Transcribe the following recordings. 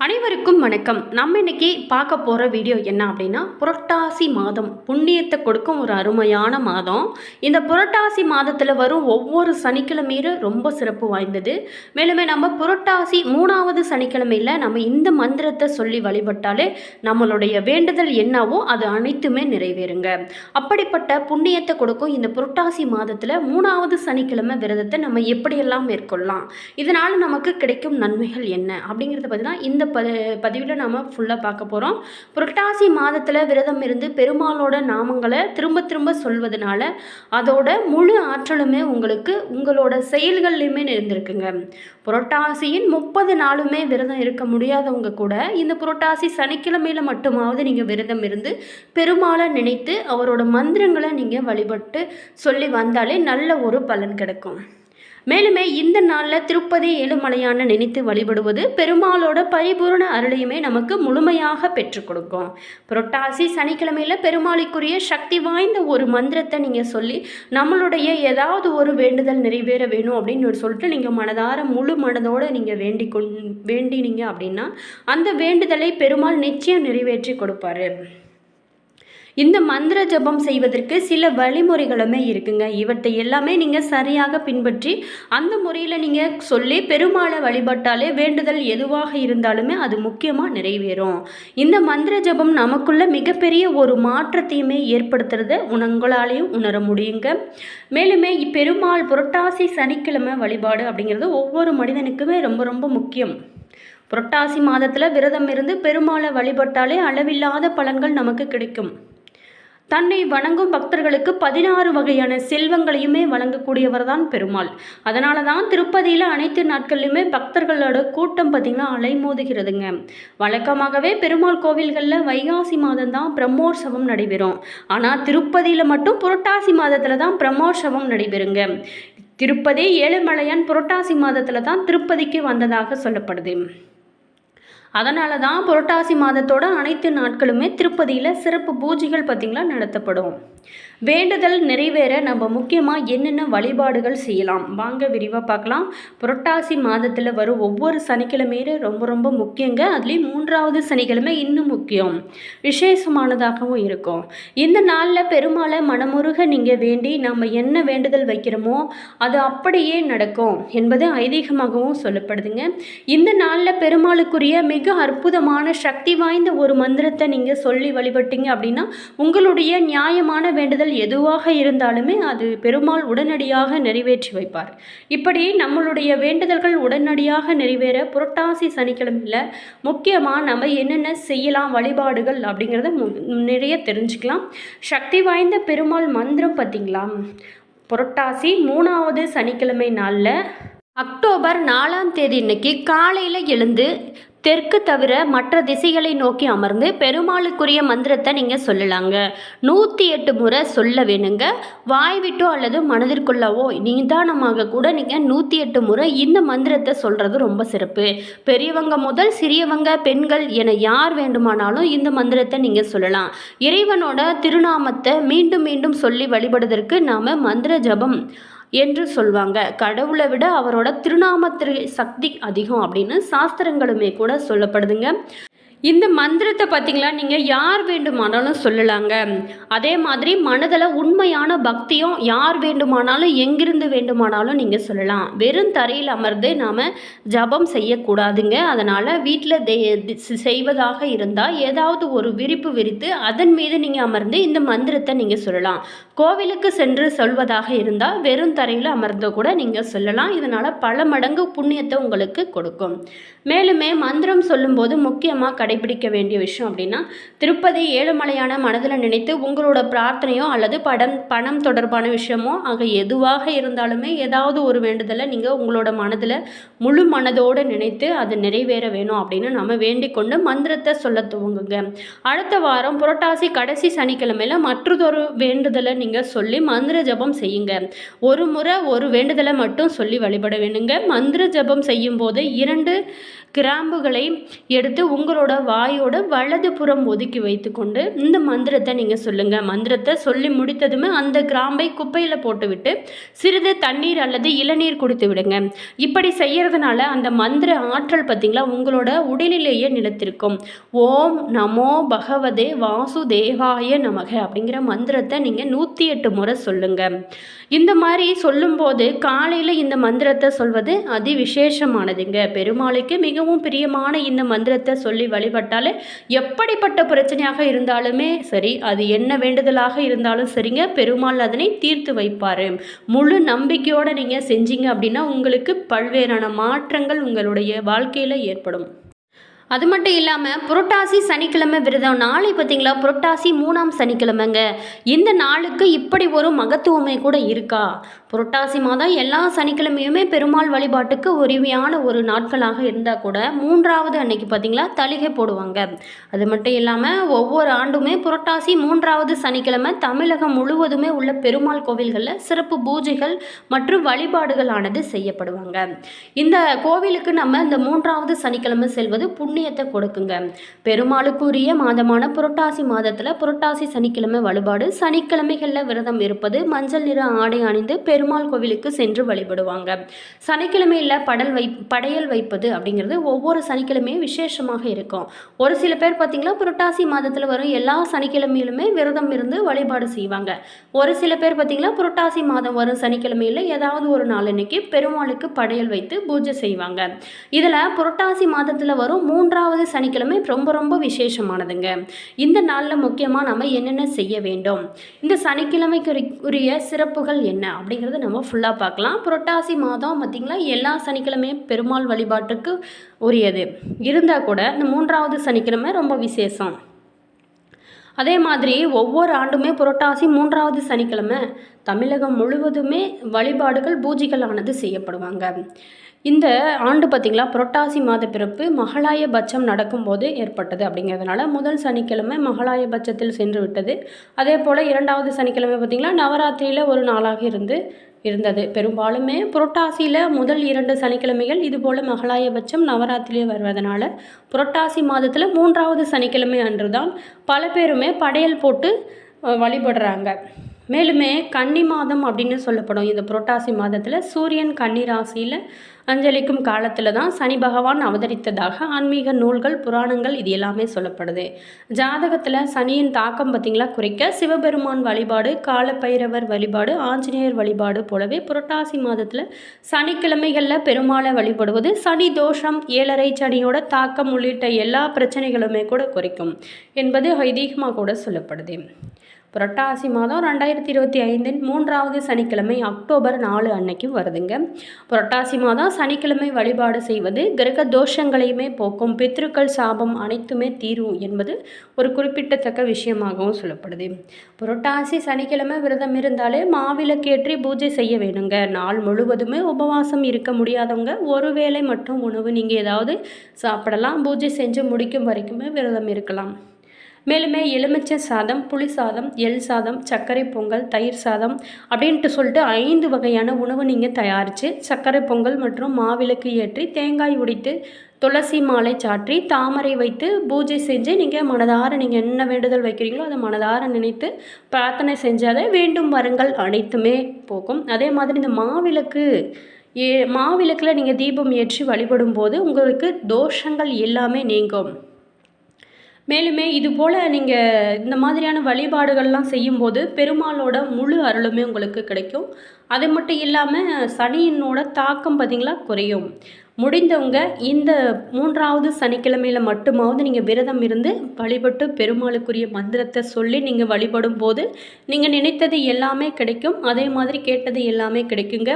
அனைவருக்கும் வணக்கம். நம்ம இன்னைக்கு பார்க்க போகிற வீடியோ என்ன அப்படின்னா புரட்டாசி மாதம். புண்ணியத்தை கொடுக்கும் ஒரு அருமையான மாதம். இந்த புரட்டாசி மாதத்தில் வரும் ஒவ்வொரு சனிக்கிழமையும் ரொம்ப சிறப்பு வாய்ந்தது. மேலுமே நம்ம புரட்டாசி மூணாவது சனிக்கிழமையில் நம்ம இந்த மந்திரத்தை சொல்லி வழிபட்டாலே நம்மளுடைய வேண்டுதல் என்னவோ அது அனைத்துமே நிறைவேறுங்க. அப்படிப்பட்ட புண்ணியத்தை கொடுக்கும் இந்த புரட்டாசி மாதத்தில் மூணாவது சனிக்கிழமை விரதத்தை நம்ம எப்படியெல்லாம் மேற்கொள்ளலாம்? இதனால் நமக்கு கிடைக்கும் நன்மைகள் என்ன? அப்படிங்கிறத பார்த்தீங்கன்னா இந்த ப பதிவில் நாம் ஃபுல்லாக பார்க்க போகிறோம் புரட்டாசி மாதத்தில் விரதம் இருந்து பெருமாளோட நாமங்களை திரும்ப திரும்ப சொல்வதனால அதோட முழு ஆற்றலுமே உங்களுக்கு உங்களோட செயல்கள்லையுமே இருந்திருக்குங்க புரட்டாசியின் முப்பது நாளுமே விரதம் இருக்க முடியாதவங்க கூட இந்த புரட்டாசி சனிக்கிழமையில் மட்டுமாவது நீங்கள் விரதம் இருந்து பெருமாளை நினைத்து அவரோட மந்திரங்களை நீங்கள் வழிபட்டு சொல்லி வந்தாலே நல்ல ஒரு பலன் கிடைக்கும். மேலுமே இந்த நாளில் திருப்பதி ஏழுமலையான நினைத்து வழிபடுவது பெருமாளோட பரிபூரண அருளையுமே நமக்கு முழுமையாக பெற்றுக் கொடுக்கும். புரட்டாசி சனிக்கிழமையில் பெருமாளுக்குரிய சக்தி வாய்ந்த ஒரு மந்திரத்தை நீங்கள் சொல்லி நம்மளுடைய ஏதாவது ஒரு வேண்டுதல் நிறைவேற வேணும் அப்படின்னு சொல்லிட்டு நீங்கள் மனதார முழு மனதோடு நீங்கள் வேண்டி கொண் வேண்டினீங்க அப்படின்னா அந்த வேண்டுதலை பெருமாள் நிச்சயம் நிறைவேற்றி கொடுப்பாரு. இந்த மந்திர ஜபம் செய்வதற்கு சில வழிமுறைகளுமே இருக்குங்க. இவற்றை எல்லாமே நீங்கள் சரியாக பின்பற்றி அந்த முறையில் நீங்கள் சொல்லி பெருமாளை வழிபட்டாலே வேண்டுதல் எதுவாக இருந்தாலுமே அது முக்கியமாக நிறைவேறும். இந்த மந்திர ஜபம் நமக்குள்ள மிகப்பெரிய ஒரு மாற்றத்தையுமே ஏற்படுத்துறத உணங்களாலையும் உணர முடியுங்க. மேலுமே பெருமாள் புரட்டாசி சனிக்கிழமை வழிபாடு அப்படிங்கிறது ஒவ்வொரு மனிதனுக்குமே ரொம்ப ரொம்ப முக்கியம். புரட்டாசி மாதத்தில் விரதம் இருந்து பெருமாளை வழிபட்டாலே அளவில்லாத பலன்கள் நமக்கு கிடைக்கும். தன்னை வணங்கும் பக்தர்களுக்கு பதினாறு வகையான செல்வங்களையுமே வழங்கக்கூடியவர் தான் பெருமாள். அதனால தான் திருப்பதியில் அனைத்து நாட்கள்லையுமே பக்தர்களோட கூட்டம் பார்த்திங்கன்னா அலைமோதுகிறதுங்க. வழக்கமாகவே பெருமாள் கோவில்களில் வைகாசி மாதம் தான் பிரம்மோற்சவம் நடைபெறும். ஆனால் திருப்பதியில் மட்டும் புரட்டாசி மாதத்தில் தான் பிரம்மோற்சவம் நடைபெறுங்க. திருப்பதி ஏழுமலையான் புரட்டாசி மாதத்தில் தான் திருப்பதிக்கு வந்ததாக சொல்லப்படுது. அதனால தான் புரட்டாசி மாதத்தோட அனைத்து நாட்களுமே திருப்பதியில் சிறப்பு பூஜைகள் பார்த்திங்களா நடத்தப்படும். வேண்டுதல் நிறைவேற நம்ம முக்கியமாக என்னென்ன வழிபாடுகள் செய்யலாம்? வாங்க விரிவாக பார்க்கலாம். புரட்டாசி மாதத்தில் வரும் ஒவ்வொரு சனிக்கிழமையும் ரொம்ப ரொம்ப முக்கியங்க. அதுலேயும் மூன்றாவது சனிக்கிழமை இன்னும் முக்கியம். விசேஷமானதாகவும் இருக்கும். இந்த நாளில் பெருமாளை மனமுருக நீங்கள் வேண்டி நம்ம என்ன வேண்டுதல் வைக்கிறோமோ அது அப்படியே நடக்கும் என்பது ஐதீகமாகவும் சொல்லப்படுதுங்க. இந்த நாளில் பெருமாளுக்குரிய மிக அற்புதமான சக்தி வாய்ந்த ஒரு மந்திரத்தை நீங்கள் சொல்லி வழிபட்டீங்க அப்படின்னா உங்களுடைய நியாயமான வேண்டுதல் எதுவாக இருந்தாலுமே அது பெருமாள் உடனடியாக நிறைவேற்றி வைப்பார். இப்படி நம்மளுடைய வேண்டுதல்கள் உடனடியாக நிறைவேற புரட்டாசி சனிக்கிழமையில் முக்கியமாக நம்ம என்னென்ன செய்யலாம் வழிபாடுகள் அப்படிங்கிறத நிறைய தெரிஞ்சுக்கலாம். சக்தி வாய்ந்த பெருமாள் மந்திரம் பார்த்திங்களா? புரட்டாசி மூணாவது சனிக்கிழமை நாளில் அக்டோபர் நாலாம் தேதி இன்னைக்கு காலையில் எழுந்து தெற்கு தவிர மற்ற திசைகளை நோக்கி அமர்ந்து பெருமாளுக்குரிய மந்திரத்தை நீங்கள் சொல்லலாங்க. நூற்றி எட்டு முறை சொல்ல வேணுங்க. வாய் விட்டோ அல்லது மனதிற்குள்ளவோ நிதானமாக கூட நீங்கள் நூற்றி எட்டு முறை இந்த மந்திரத்தை சொல்கிறது ரொம்ப சிறப்பு. பெரியவங்க முதல் சிறியவங்க பெண்கள் என யார் வேண்டுமானாலும் இந்த மந்திரத்தை நீங்கள் சொல்லலாம். இறைவனோட திருநாமத்தை மீண்டும் மீண்டும் சொல்லி வழிபடுவதற்கு நாம் மந்திர ஜபம் என்று சொல்வாங்க. கடவுளை விட அவரோட திருநாமத்திற்கு சக்தி அதிகம் அப்படின்னு சாஸ்திரங்களுமே கூட சொல்லப்படுதுங்க. இந்த மந்திரத்தை பார்த்தீங்களா? நீங்கள் யார் வேண்டுமானாலும் சொல்லலாங்க. அதே மாதிரி மனதில் உண்மையான பக்தியும் யார் வேண்டுமானாலும் எங்கிருந்து வேண்டுமானாலும் நீங்கள் சொல்லலாம். வெறும் தரையில் அமர்ந்து நாம் ஜபம் செய்யக்கூடாதுங்க. அதனால் வீட்டில் தே செய்வதாக இருந்தால் ஏதாவது ஒரு விரிப்பு விரித்து அதன் மீது நீங்கள் அமர்ந்து இந்த மந்திரத்தை நீங்கள் சொல்லலாம். கோவிலுக்கு சென்று சொல்வதாக இருந்தால் வெறும் தரையில் அமர்ந்து கூட நீங்கள் சொல்லலாம். இதனால் பல மடங்கு புண்ணியத்தை உங்களுக்கு கொடுக்கும். மேலுமே மந்திரம் சொல்லும்போது முக்கியமாக கடைபிடிக்க வேண்டிய விஷயம் அப்படின்னா திருப்பதி ஏழுமலையான மனதில் நினைத்து உங்களோட பிரார்த்தனையோ அல்லது படம் பணம் தொடர்பான விஷயமோ ஆக எதுவாக இருந்தாலுமே ஏதாவது ஒரு வேண்டுதலை நீங்கள் உங்களோட மனதில் முழு மனதோடு நினைத்து அது நிறைவேற வேணும் அப்படின்னு நம்ம வேண்டிக் கொண்டு மந்திரத்தை சொல்ல துவங்குங்க. அடுத்த வாரம் புரட்டாசி கடைசி சனிக்கிழமையில் மற்றொரு வேண்டுதலை நீங்கள் சொல்லி மந்திர ஜபம் செய்யுங்க. ஒரு முறை ஒரு வேண்டுதலை மட்டும் சொல்லி வழிபட வேணுங்க. மந்திர ஜபம் செய்யும் போது இரண்டு கிராம்புகளை எடுத்து உங்களோட வாயோட வலது புறம் ஒதுக்கி வைத்துக்கொண்டு இந்த மந்திரத்தை நீங்கள் சொல்லுங்கள் மந்திரத்தை சொல்லி முடித்ததுமே அந்த கிராம்பை குப்பையில் போட்டுவிட்டு சிறிது தண்ணீர் அல்லது இளநீர் கொடுத்து விடுங்க. இப்படி செய்கிறதுனால அந்த மந்திர ஆற்றல் பார்த்திங்களா உங்களோட உடலிலேயே நிலத்திருக்கும். ஓம் நமோ பகவதே வாசுதேவாய நமக அப்படிங்கிற மந்திரத்தை நீங்கள் நூற்றி எட்டு முறை சொல்லுங்கள் இந்த மாதிரி சொல்லும்போது காலையில் இந்த மந்திரத்தை சொல்வது அதி விசேஷமானதுங்க பெருமாளுக்கு மிகவும் பிரியமான இந்த மந்திரத்தை சொல்லி வழிபட்டாலே எப்படிப்பட்ட பிரச்சனையாக இருந்தாலுமே சரி அது என்ன வேண்டுதலாக இருந்தாலும் சரிங்க பெருமாள் அதனை தீர்த்து வைப்பார். முழு நம்பிக்கையோடு நீங்கள் செஞ்சீங்க அப்படின்னா உங்களுக்கு பல்வேறான மாற்றங்கள் உங்களுடைய வாழ்க்கையில் ஏற்படும். அது மட்டும் இல்லாமல் புரட்டாசி சனிக்கிழமை விரதம். நாளை பார்த்தீங்களா? புரட்டாசி மூணாம் சனிக்கிழமைங்க. இந்த நாளுக்கு இப்படி ஒரு மகத்துவமே கூட இருக்கா? புரட்டாசி மாதம் எல்லா சனிக்கிழமையுமே பெருமாள் வழிபாட்டுக்கு உரிமையான ஒரு நாட்களாக இருந்தால் கூட மூன்றாவது அன்னைக்கு பார்த்தீங்களா? தலிகை போடுவாங்க. அது மட்டும் இல்லாமல் ஒவ்வொரு ஆண்டுமே புரட்டாசி மூன்றாவது சனிக்கிழமை தமிழகம் முழுவதுமே உள்ள பெருமாள் கோவில்களில் சிறப்பு பூஜைகள் மற்றும் வழிபாடுகளானது செய்யப்படுவாங்க. இந்த கோவிலுக்கு நம்ம இந்த மூன்றாவது சனிக்கிழமை செல்வது புண் புண்ணியத்தை கொடுக்குங்க. பெருமாளுக்குரிய மாதமான புரட்டாசி மாதத்தில் புரட்டாசி சனிக்கிழமை வழிபாடு சனிக்கிழமைகளில் விரதம் இருப்பது மஞ்சள் நிற ஆடை அணிந்து பெருமாள் கோவிலுக்கு சென்று வழிபடுவாங்க. சனிக்கிழமையில் படல் வை படையல் வைப்பது அப்படிங்கிறது ஒவ்வொரு சனிக்கிழமையும் விசேஷமாக இருக்கும். ஒரு சில பேர் பார்த்திங்களா புரட்டாசி மாதத்தில் வரும் எல்லா சனிக்கிழமையிலுமே விரதம் இருந்து வழிபாடு செய்வாங்க. ஒரு சில பேர் பார்த்திங்களா புரட்டாசி மாதம் வரும் சனிக்கிழமையில் ஏதாவது ஒரு நாள் அன்னைக்கு பெருமாளுக்கு படையல் வைத்து பூஜை செய்வாங்க. இதில் புரட்டாசி மாதத்தில் வரும் மூணு மூன்றாவது சனிக்கிழமை ரொம்ப ரொம்ப விசேஷமானதுங்க. இந்த நாளில் முக்கியமாக நம்ம என்னென்ன செய்ய வேண்டும்? இந்த சனிக்கிழமைக்கு உரிய சிறப்புகள் என்ன? அப்படிங்கிறத நம்ம ஃபுல்லாக பார்க்கலாம். புரட்டாசி மாதம் பார்த்திங்களா? எல்லா சனிக்கிழமையும் பெருமாள் வழிபாட்டுக்கு உரியது. இருந்தால் கூட இந்த மூன்றாவது சனிக்கிழமை ரொம்ப விசேஷம். அதே மாதிரி ஒவ்வொரு ஆண்டுமே புரட்டாசி மூன்றாவது சனிக்கிழமை தமிழகம் முழுவதுமே வழிபாடுகள் பூஜைகள் ஆனது செய்யப்படுவாங்க. இந்த ஆண்டு பார்த்திங்களா புரட்டாசி மாத பிறப்பு மகளாய பட்சம் நடக்கும்போது ஏற்பட்டது அப்படிங்கிறதுனால முதல் சனிக்கிழமை மகளாய பட்சத்தில் சென்று விட்டது. அதே போல் இரண்டாவது சனிக்கிழமை பார்த்திங்களா நவராத்திரியில் ஒரு நாளாக இருந்து இருந்தது. பெரும்பாலுமே புரட்டாசியில் முதல் இரண்டு சனிக்கிழமைகள் இதுபோல் மகளாயபட்சம் நவராத்திரியே வருவதனால புரட்டாசி மாதத்தில் மூன்றாவது சனிக்கிழமை அன்று தான் பல பேருமே படையல் போட்டு வழிபடுறாங்க. மேலுமே கன்னி மாதம் அப்படின்னு சொல்லப்படும். இந்த புரட்டாசி மாதத்தில் சூரியன் கன்னி ராசியில் அஞ்சலிக்கும் காலத்தில் தான் சனி பகவான் அவதரித்ததாக ஆன்மீக நூல்கள் புராணங்கள் இது எல்லாமே சொல்லப்படுது. ஜாதகத்தில் சனியின் தாக்கம் பார்த்திங்களா குறைக்க சிவபெருமான் வழிபாடு காலப்பைரவர் வழிபாடு ஆஞ்சநேயர் வழிபாடு போலவே புரட்டாசி மாதத்தில் சனிக்கிழமைகளில் பெருமாளை வழிபடுவது சனி தோஷம் ஏழரை சனியோட தாக்கம் உள்ளிட்ட எல்லா பிரச்சனைகளுமே கூட குறைக்கும் என்பது ஐதீகமாக கூட சொல்லப்படுது. புரட்டாசி மாதம் ரெண்டாயிரத்தி இருபத்தி ஐந்தின் மூன்றாவது சனிக்கிழமை அக்டோபர் நாலு அன்னைக்கு வருதுங்க. புரட்டாசி மாதம் சனிக்கிழமை வழிபாடு செய்வது கிரக தோஷங்களையுமே போக்கும் பித்ருக்கள் சாபம் அனைத்துமே தீரும் என்பது ஒரு குறிப்பிட்டத்தக்க விஷயமாகவும் சொல்லப்படுது. புரட்டாசி சனிக்கிழமை விரதம் இருந்தாலே மாவிளக்கேற்றி பூஜை செய்ய வேணுங்க. நாள் முழுவதுமே உபவாசம் இருக்க முடியாதவங்க ஒரு வேளை மட்டும் உணவு நீங்கள் ஏதாவது சாப்பிடலாம் பூஜை செஞ்சு முடிக்கும் வரைக்குமே விரதம் இருக்கலாம். மேலுமே எலுமிச்சை சாதம் புளி சாதம் எள் சாதம் சர்க்கரை பொங்கல் தயிர் சாதம் அப்படின்ட்டு சொல்லிட்டு ஐந்து வகையான உணவு நீங்கள் தயாரித்து சர்க்கரை பொங்கல் மற்றும் மாவிளக்கு ஏற்றி தேங்காய் உடைத்து துளசி மாலை சாற்றி தாமரை வைத்து பூஜை செஞ்சு நீங்கள் மனதார நீங்கள் என்ன வேண்டுதல் வைக்கிறீங்களோ அதை மனதார நினைத்து பிரார்த்தனை செஞ்சாலே வேண்டும் வரங்கள். அனைத்துமே போகும். அதே மாதிரி இந்த மாவிளக்கு ஏ மாவிளக்கில் நீங்கள் தீபம் ஏற்றி வழிபடும் போது உங்களுக்கு தோஷங்கள் எல்லாமே நீங்கும். மேலுமே இது போல் நீங்கள் இந்த மாதிரியான வழிபாடுகள்லாம் செய்யும்போது பெருமாளோட முழு அருளுமே உங்களுக்கு கிடைக்கும். அது மட்டும் இல்லாமல் சனியினோட தாக்கம் பார்த்திங்களா குறையும். முடிந்தவங்க இந்த மூன்றாவது சனிக்கிழமையில் மட்டுமாவது நீங்கள் விரதம் இருந்து வழிபட்டு பெருமாளுக்குரிய மந்திரத்தை சொல்லி நீங்கள் வழிபடும் போது நீங்கள் நினைத்தது எல்லாமே கிடைக்கும். அதே மாதிரி கேட்டது எல்லாமே கிடைக்குங்க.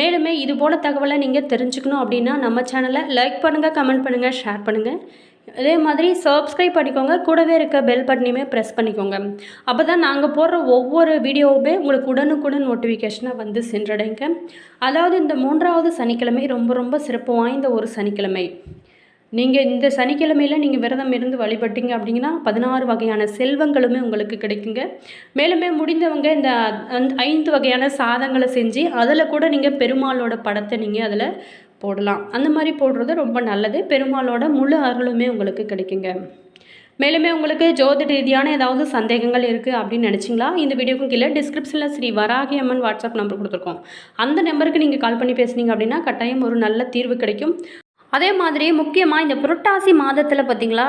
மேலுமே இது போல் தகவலை நீங்கள் தெரிஞ்சுக்கணும் அப்படின்னா நம்ம சேனலை லைக் பண்ணுங்கள் கமெண்ட் பண்ணுங்கள் ஷேர் பண்ணுங்கள் அதே மாதிரி சப்ஸ்கிரைப் பண்ணிக்கோங்க. கூடவே இருக்க பெல் பட்டனையுமே ப்ரெஸ் பண்ணிக்கோங்க. அப்போ தான் நாங்கள் போடுற ஒவ்வொரு வீடியோவுமே உங்களுக்கு உடனுக்குடன் நோட்டிஃபிகேஷனாக வந்து சென்றடைங்க. அதாவது இந்த மூன்றாவது சனிக்கிழமை ரொம்ப ரொம்ப சிறப்பு வாய்ந்த ஒரு சனிக்கிழமை. நீங்கள் இந்த சனிக்கிழமையில் நீங்கள் விரதம் இருந்து வழிபட்டீங்க அப்படிங்கன்னா பதினாறு வகையான செல்வங்களுமே உங்களுக்கு கிடைக்குங்க. மேலுமே முடிந்தவங்க இந்த ஐந்து வகையான சாதங்களை செஞ்சு அதில் கூட நீங்கள் பெருமாளோட படத்தை நீங்கள் அதில் போடலாம். அந்த மாதிரி போடுறது ரொம்ப நல்லது. பெருமாளோட முழு அருளுமே உங்களுக்கு கிடைக்குங்க. மேலுமே உங்களுக்கு ஜோதிட ரீதியான ஏதாவது சந்தேகங்கள் இருக்குது அப்படின்னு நினச்சிங்களா? இந்த வீடியோக்கும் கீழே டிஸ்கிரிப்ஷனில் ஸ்ரீ வராகி அம்மன் வாட்ஸ்அப் நம்பர் கொடுத்துருக்கோம். அந்த நம்பருக்கு நீங்கள் கால் பண்ணி பேசுனீங்க அப்படின்னா கட்டாயம் ஒரு நல்ல தீர்வு கிடைக்கும். அதே மாதிரி முக்கியமாக இந்த புரட்டாசி மாதத்தில் பார்த்தீங்களா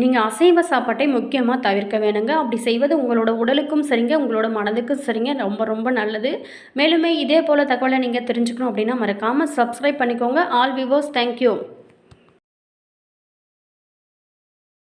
நீங்கள் அசைவ சாப்பாட்டை முக்கியமாக தவிர்க்க வேணுங்க. அப்படி செய்வது உங்களோட உடலுக்கும் சரிங்க உங்களோட மனதுக்கும் சரிங்க ரொம்ப ரொம்ப நல்லது. மேலுமே இதே போல் தகவலை நீங்கள் தெரிஞ்சுக்கணும் அப்படின்னா மறக்காமல் சப்ஸ்கிரைப் பண்ணிக்கோங்க. All விவோஸ் thank you